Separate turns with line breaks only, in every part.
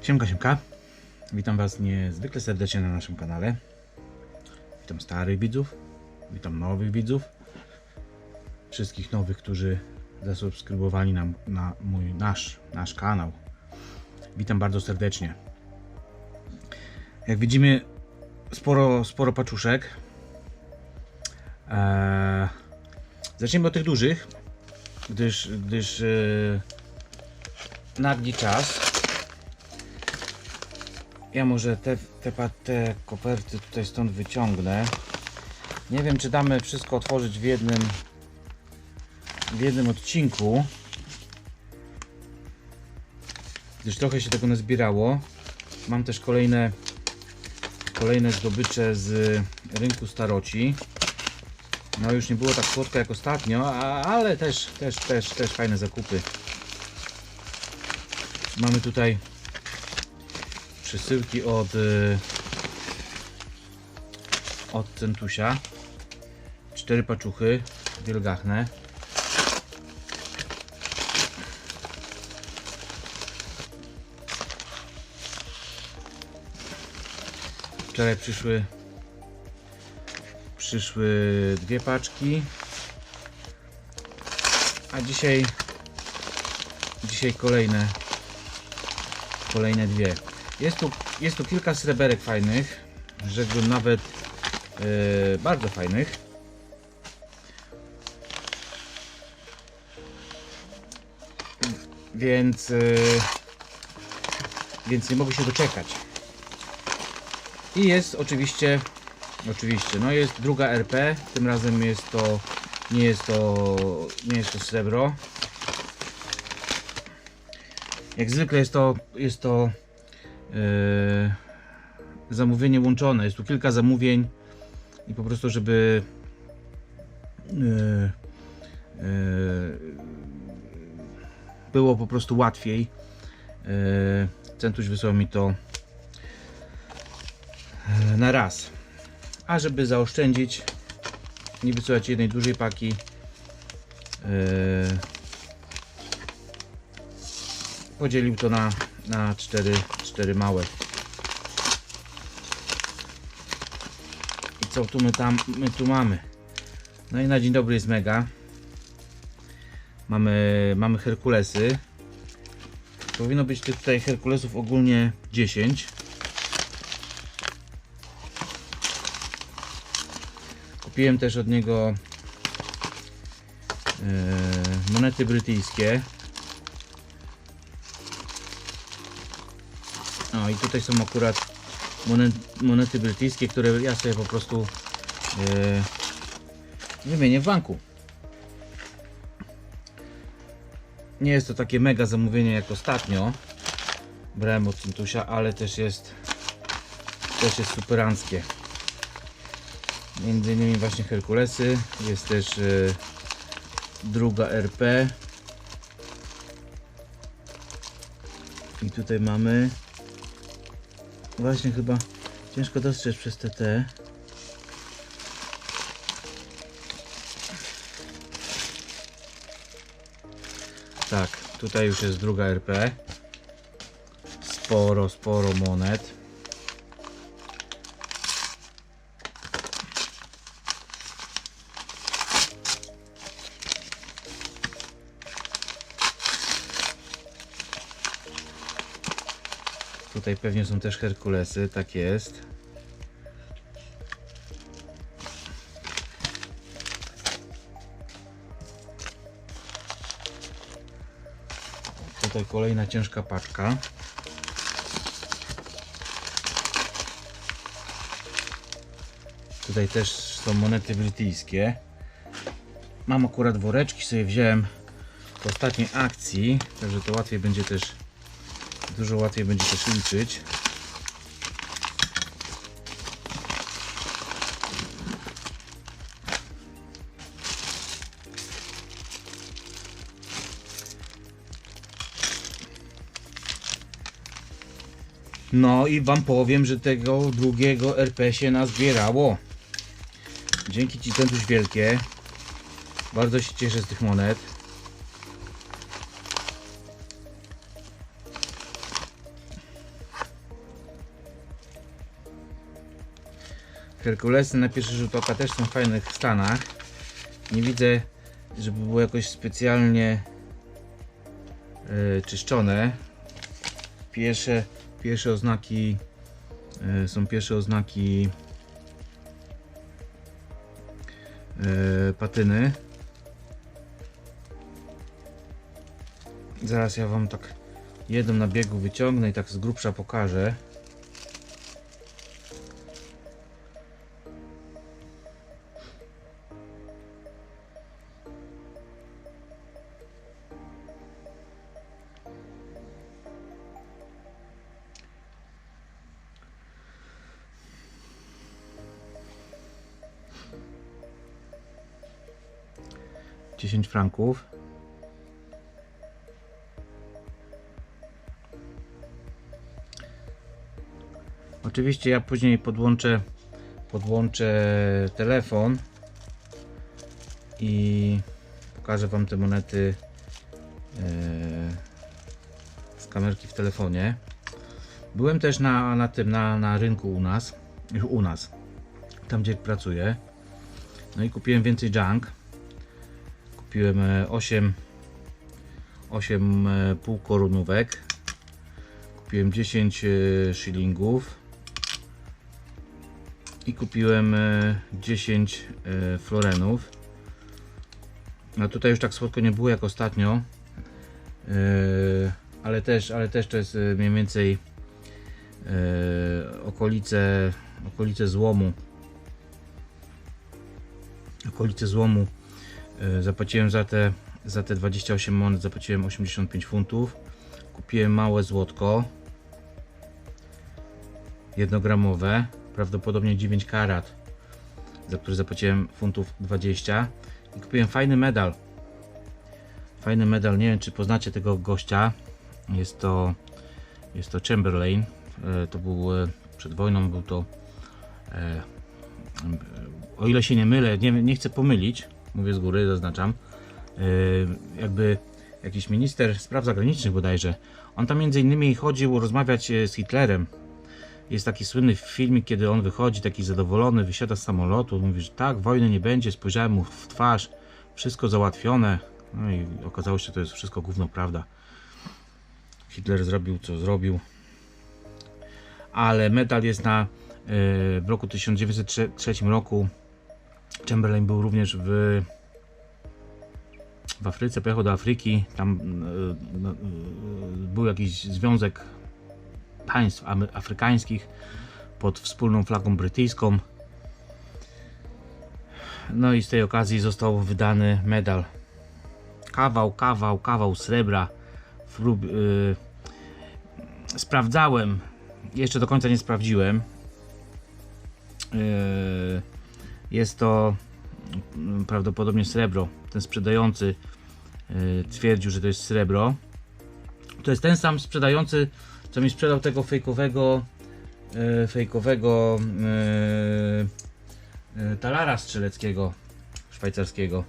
Siemka, siemka. Witam Was niezwykle serdecznie na naszym kanale. Witam starych widzów, witam nowych widzów. Wszystkich nowych, którzy zasubskrybowali nam na mój, nasz, nasz kanał. Witam bardzo serdecznie. Jak widzimy, sporo, sporo paczuszek. Eee, zacznijmy od tych dużych, gdyż, gdyż eee, nagli czas. Ja może te, te, te koperty tutaj stąd wyciągnę. Nie wiem, czy damy wszystko otworzyć w jednym w jednym odcinku. Gdyż trochę się tego nazbierało. Mam też kolejne kolejne zdobycze z rynku staroci. No już nie było tak słodko jak ostatnio, a, ale też, też, też, też fajne zakupy. Mamy tutaj przesyłki od y, od Centusia. Cztery paczuchy wielgachne. Wczoraj przyszły przyszły dwie paczki. A dzisiaj dzisiaj kolejne kolejne dwie. Jest tu, jest tu kilka sreberek fajnych, rzekłbym nawet e, bardzo fajnych. Więc, e, więc nie mogę się doczekać. I jest oczywiście, oczywiście, no jest druga RP, tym razem jest to, nie jest to, nie jest to srebro. Jak zwykle jest to, jest to zamówienie łączone. Jest tu kilka zamówień i po prostu, żeby e, e, było po prostu łatwiej. Centuś wysłał mi to na raz. A żeby zaoszczędzić, nie wysyłać jednej dużej paki, podzielił to na, na cztery, cztery małe. I co tu my tam my tu mamy? No i na dzień dobry jest mega. Mamy, mamy Herkulesy. Powinno być tutaj Herkulesów ogólnie 10. Kupiłem też od niego e, monety brytyjskie. I tutaj są akurat monet, monety brytyjskie, które ja sobie po prostu e, wymienię w banku. Nie jest to takie mega zamówienie jak ostatnio. Brałem od Cintusia, ale też jest też jest superanckie. Między innymi właśnie Herkulesy, jest też e, druga RP. I tutaj mamy Właśnie chyba ciężko dostrzec przez TT. Tak, tutaj już jest druga RP. Sporo, sporo monet. Tutaj pewnie są też Herkulesy, tak jest. Tutaj kolejna ciężka paczka. Tutaj też są monety brytyjskie. Mam akurat woreczki, sobie wziąłem w ostatniej akcji, także to łatwiej będzie też dużo łatwiej będzie też liczyć. No i wam powiem, że tego drugiego RP się nazbierało. Dzięki ci Centuś wielkie. Bardzo się cieszę z tych monet. Herkulesy na pierwszy rzut oka też są w fajnych stanach. Nie widzę, żeby było jakoś specjalnie e, czyszczone. Pierwsze, pierwsze oznaki e, są pierwsze oznaki e, patyny. Zaraz ja wam tak jedną na biegu wyciągnę i tak z grubsza pokażę. Dziesięć franków. Oczywiście ja później podłączę podłączę telefon i pokażę wam te monety e, z kamerki w telefonie. Byłem też na, na tym na, na rynku u nas, u nas, tam gdzie pracuję. No i kupiłem więcej junk. Kupiłem e, 8 8 e, półkorunówek. Kupiłem 10 e, shillingów i kupiłem e, 10 e, florenów. No tutaj już tak słodko nie było jak ostatnio. Ale też, ale też to jest mniej więcej okolice, okolice złomu. Okolice złomu. E, zapłaciłem za te, za te 28 monet, zapłaciłem 85 funtów. Kupiłem małe złotko. Jednogramowe prawdopodobnie 9 karat, za który zapłaciłem funtów 20 i kupiłem fajny medal. Fajny medal, nie wiem czy poznacie tego gościa. Jest to jest to Chamberlain. E, To był e, przed wojną był to o ile się nie mylę, nie, nie chcę pomylić, mówię z góry, zaznaczam. e, Jakby jakiś minister spraw zagranicznych bodajże. On tam między innymi chodził rozmawiać e, z Hitlerem jest taki słynny filmik, kiedy on wychodzi taki zadowolony, wysiada z samolotu, mówi, że tak, wojny nie będzie, spojrzałem mu w twarz, wszystko załatwione. No i okazało się, że to jest wszystko gówno prawda. Hitler zrobił co zrobił. Ale medal jest na w roku 1903 roku. Chamberlain był również w w Afryce, pojechał do Afryki, tam e, no, e, był jakiś związek państw afrykańskich pod wspólną flagą brytyjską. No i z tej okazji został wydany medal. Kawał, kawał, kawał srebra. Frub, y, sprawdzałem, jeszcze do końca nie sprawdziłem. Jest to mm, prawdopodobnie srebro. Ten sprzedający y, twierdził, że to jest srebro. To jest ten sam sprzedający, co mi sprzedał tego fejkowego e, fejkowego e, talara strzeleckiego szwajcarskiego.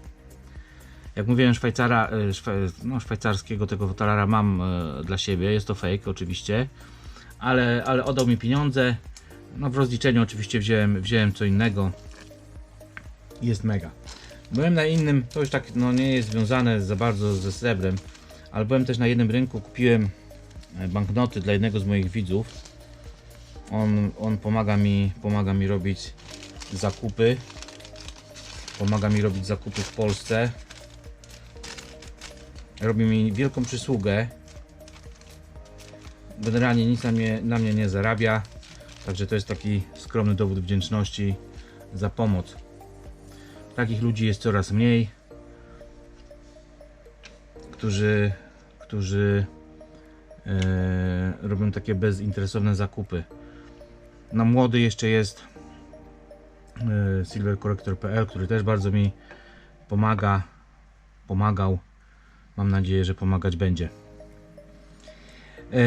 Jak mówiłem, Szwajcara, szwa, no, szwajcarskiego tego talara mam dla siebie. Jest to fake oczywiście, ale, ale oddał mi pieniądze. No, w rozliczeniu oczywiście wziąłem, wziąłem co innego. Jest mega. Byłem na innym, to już tak no, nie jest związane za bardzo ze srebrem, ale byłem też na jednym rynku, kupiłem e, banknoty dla jednego z moich widzów. On, on pomaga mi, pomaga mi robić zakupy. Pomaga mi robić zakupy w Polsce. Robi mi wielką przysługę. Generalnie nic na mnie, na mnie nie zarabia. Także to jest taki skromny dowód wdzięczności za pomoc. Takich ludzi jest coraz mniej, którzy, którzy e, robią takie bezinteresowne zakupy. No młody jeszcze jest e, silvercorrector.pl, który też bardzo mi pomaga, pomagał. Mam nadzieję, że pomagać będzie. E,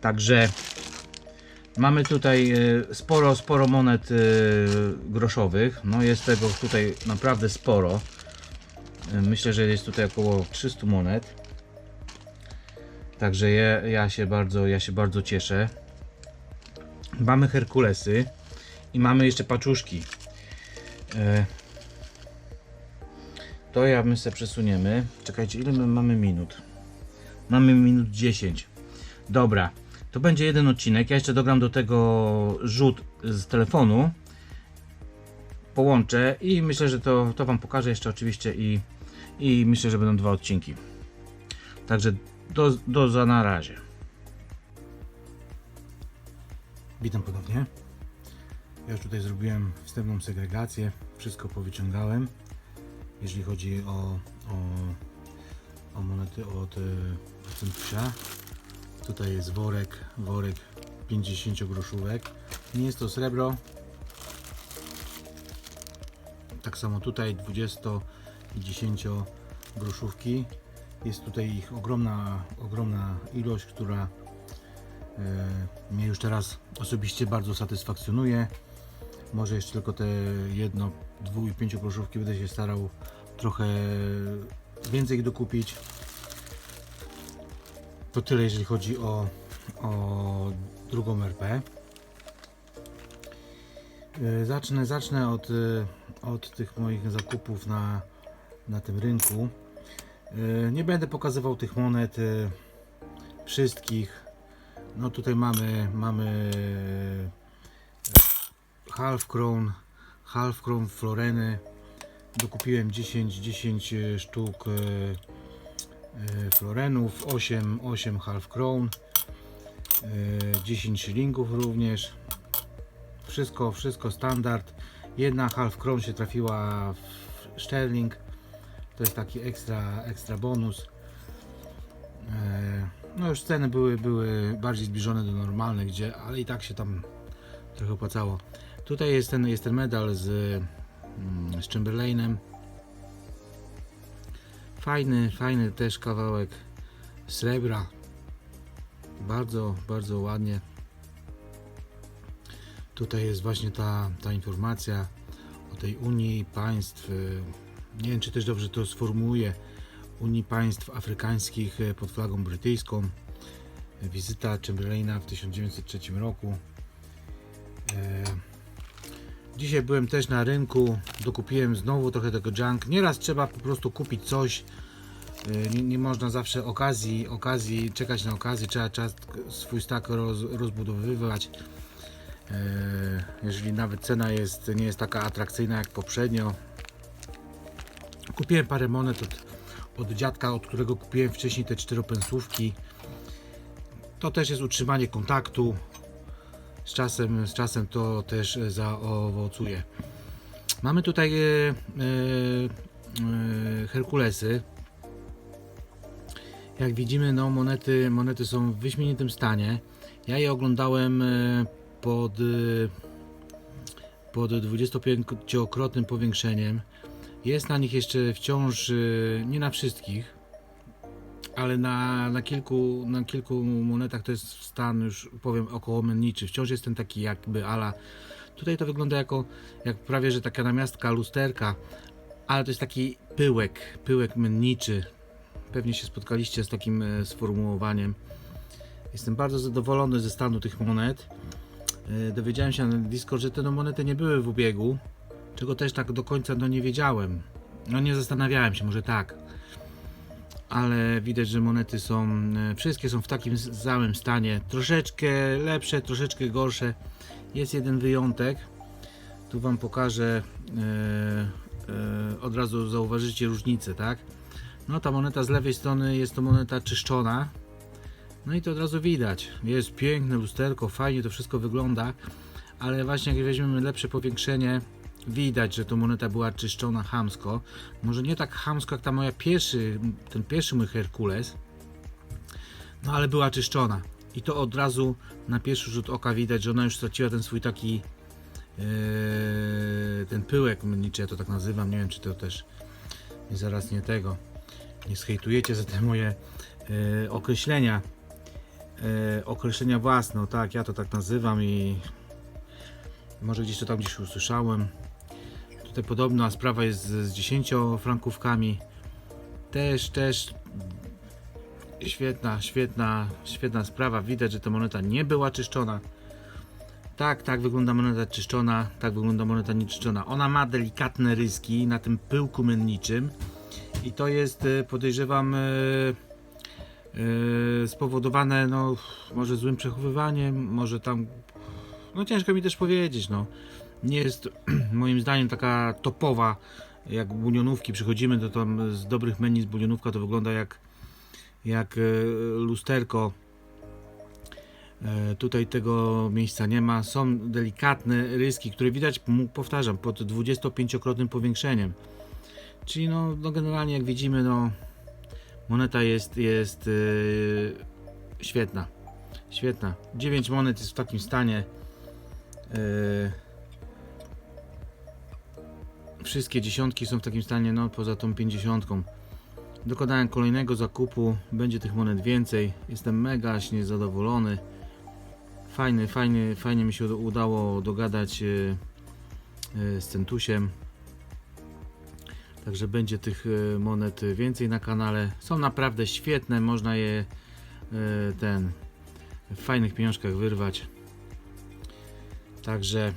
także mamy tutaj e, sporo, sporo monet e, groszowych. No jest tego tutaj naprawdę sporo. E, Myślę, że jest tutaj około 300 monet. Także ja, ja się bardzo, ja się bardzo cieszę. Mamy Herkulesy i mamy jeszcze paczuszki. To ja my sobie przesuniemy. Czekajcie, ile my mamy minut? Mamy minut 10. Dobra, to będzie jeden odcinek. Ja jeszcze dogram do tego rzut z telefonu. Połączę i myślę, że to, to Wam pokażę jeszcze oczywiście i, i myślę, że będą dwa odcinki. Także do, do za na razie. Witam ponownie. Ja już tutaj zrobiłem wstępną segregację. Wszystko powyciągałem. Jeżeli chodzi o, o, o monety od e, Centusia. Tutaj jest worek, worek 50 groszówek. Nie jest to srebro. Tak samo tutaj 20 i 10 groszówki. Jest tutaj ich ogromna, ogromna ilość, która e, mnie już teraz osobiście bardzo satysfakcjonuje. Może jeszcze tylko te jedno, dwu i pięciu groszówki będę się starał trochę więcej dokupić. To tyle jeżeli chodzi o, o drugą RP. E, Zacznę, zacznę od, e, od tych moich zakupów na, na tym rynku. E, Nie będę pokazywał tych monet wszystkich. No tutaj mamy, mamy half crown, half crown floreny. Dokupiłem 10, 10 sztuk florenów, 8, 8 half crown, e, 10 shillingów również. Wszystko, wszystko standard. Jedna half crown się trafiła w sterling. To jest taki ekstra, ekstra bonus. E, No już ceny były, były bardziej zbliżone do normalnych, gdzie, ale i tak się tam trochę opłacało. Tutaj jest ten, jest ten medal z, mm, z Chamberlainem. Fajny, fajny też kawałek srebra. Bardzo, bardzo ładnie. Tutaj jest właśnie ta, ta informacja o tej Unii Państw. y, Nie wiem, czy też dobrze to sformułuję. Unii Państw Afrykańskich y, pod flagą brytyjską. Wizyta Chamberlaina w 1903 roku. Dzisiaj byłem też na rynku, dokupiłem znowu trochę tego junk. Nieraz trzeba po prostu kupić coś. E, Nie, nie można zawsze okazji, okazji, czekać na okazję, trzeba, trzeba swój stak roz, rozbudowywać. E, Jeżeli nawet cena jest, nie jest taka atrakcyjna jak poprzednio. Kupiłem parę monet od, od dziadka, od którego kupiłem wcześniej te czteropensówki. To też jest utrzymanie kontaktu. Z czasem, z czasem to też e, zaowocuje. Mamy tutaj e, e, Herkulesy. Jak widzimy, no monety, monety są w wyśmienitym stanie. Ja je oglądałem pod, pod 25-krotnym powiększeniem. Jest na nich jeszcze wciąż, nie na wszystkich, ale na, na, kilku, na kilku monetach to jest stan już powiem około menniczy. Wciąż jest ten taki jakby ala. Tutaj to wygląda jako jak prawie że taka namiastka lusterka, ale to jest taki pyłek, pyłek menniczy. Pewnie się spotkaliście z takim e, sformułowaniem. Jestem bardzo zadowolony ze stanu tych monet. E, Dowiedziałem się na Discord, że te no, monety nie były w ubiegu, czego też tak do końca no, nie wiedziałem. No nie zastanawiałem się, może tak ale widać, że monety są, e, wszystkie są w takim samym stanie. Troszeczkę lepsze, troszeczkę gorsze. Jest jeden wyjątek. Tu Wam pokażę, e, e, od razu zauważycie różnicę, tak? No ta moneta z lewej strony jest to moneta czyszczona. No i to od razu widać. Jest piękne lusterko, fajnie to wszystko wygląda, ale właśnie jak weźmiemy lepsze powiększenie, widać, że to moneta była czyszczona chamsko. Może nie tak chamsko jak ta moja pierwszy, ten pierwszy mój Herkules, no ale była czyszczona. I to od razu na pierwszy rzut oka widać, że ona już straciła ten swój taki e, ten pyłek mniczy, ja to tak nazywam, nie wiem czy to też zaraz nie tego. Nie schejtujecie za te moje e, określenia. E, określenia własne, no tak, ja to tak nazywam i może gdzieś to tam gdzieś usłyszałem. Tutaj podobna sprawa jest z, z 10 frankówkami. Też, też świetna, świetna, świetna sprawa. Widać, że ta moneta nie była czyszczona. Tak, tak wygląda moneta czyszczona, tak wygląda moneta nieczyszczona. Ona ma delikatne ryski na tym pyłku menniczym i to jest, e, podejrzewam, e, e, spowodowane, no, może złym przechowywaniem, może tam, no ciężko mi też powiedzieć, no. Nie jest moim zdaniem taka topowa, jak bulionówki przychodzimy, to tam z dobrych menu z bulionówka to wygląda jak, jak e, lusterko. E, Tutaj tego miejsca nie ma. Są delikatne ryski, które widać, powtarzam, pod 25-krotnym powiększeniem. Czyli no, no generalnie jak widzimy, no moneta jest, jest e, świetna. Świetna. 9 monet jest w takim stanie. E, wszystkie dziesiątki są w takim stanie, no poza tą pięćdziesiątką. Dokonałem kolejnego zakupu, będzie tych monet więcej. Jestem mega niezadowolony. Fajny, fajny, fajnie mi się uda- udało dogadać e, e, z Centusiem. Także będzie tych e, monet więcej na kanale. Są naprawdę świetne, można je ten w fajnych pieniążkach wyrwać. Także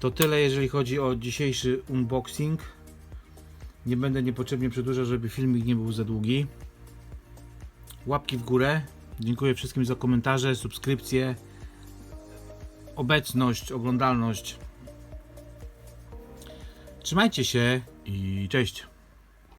to tyle, jeżeli chodzi o dzisiejszy unboxing. Nie będę niepotrzebnie przedłużał, żeby filmik nie był za długi. Łapki w górę. Dziękuję wszystkim za komentarze, subskrypcje, obecność, oglądalność. Trzymajcie się i cześć.